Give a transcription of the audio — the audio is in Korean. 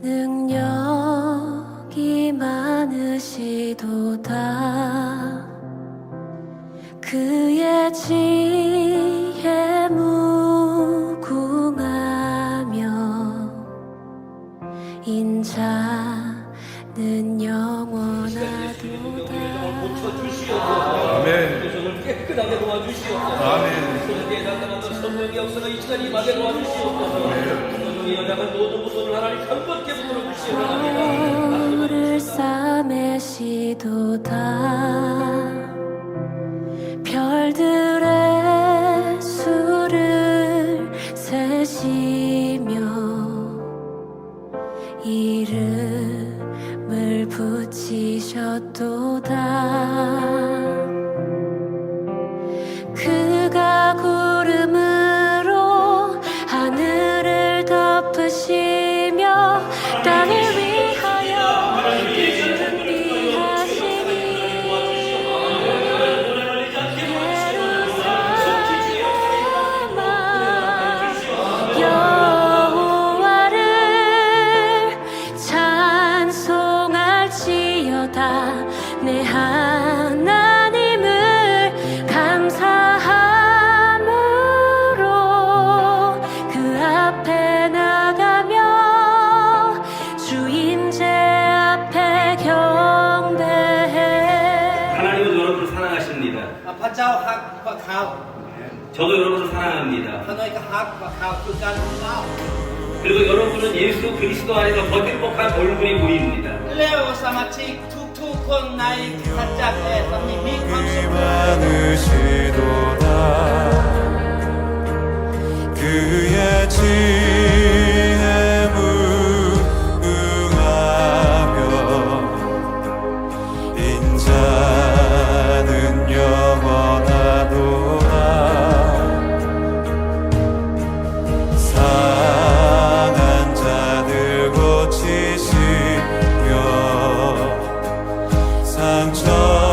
능력이 많으시도다 그의 지혜 무궁하며 인자는 영원하도다 아멘. 깨끗하게 도와주시옵소서. 아멘. 성령의 역사가 이 시간 임하게 도와주시옵소서. 아멘. 의 연약한 모든 부분을 하나님 한 번께 부르 주시옵소서 거울을 싸매시도다. 별들의 수를 세시며 이름을 붙이셨도다 내 하나님을 감사함으로 그 앞에 나가며 주임제 앞에 경배해 하나님은 여러분을 사랑하십니다. พระเจ้าฮักพวกเขา 저도 여러분을 사랑합니다. พระน้อยก็ฮักพวกเขาคือการของเรา 그리고 여러분은 예수 그리스도 안에서 더 행복한 얼굴이 보입니다. แล้วสมาชิกทุ 툭툭한 나의 기사짝에 선님이 많으시도다. 그의 지혜 무응하며 인자 Bądź nam.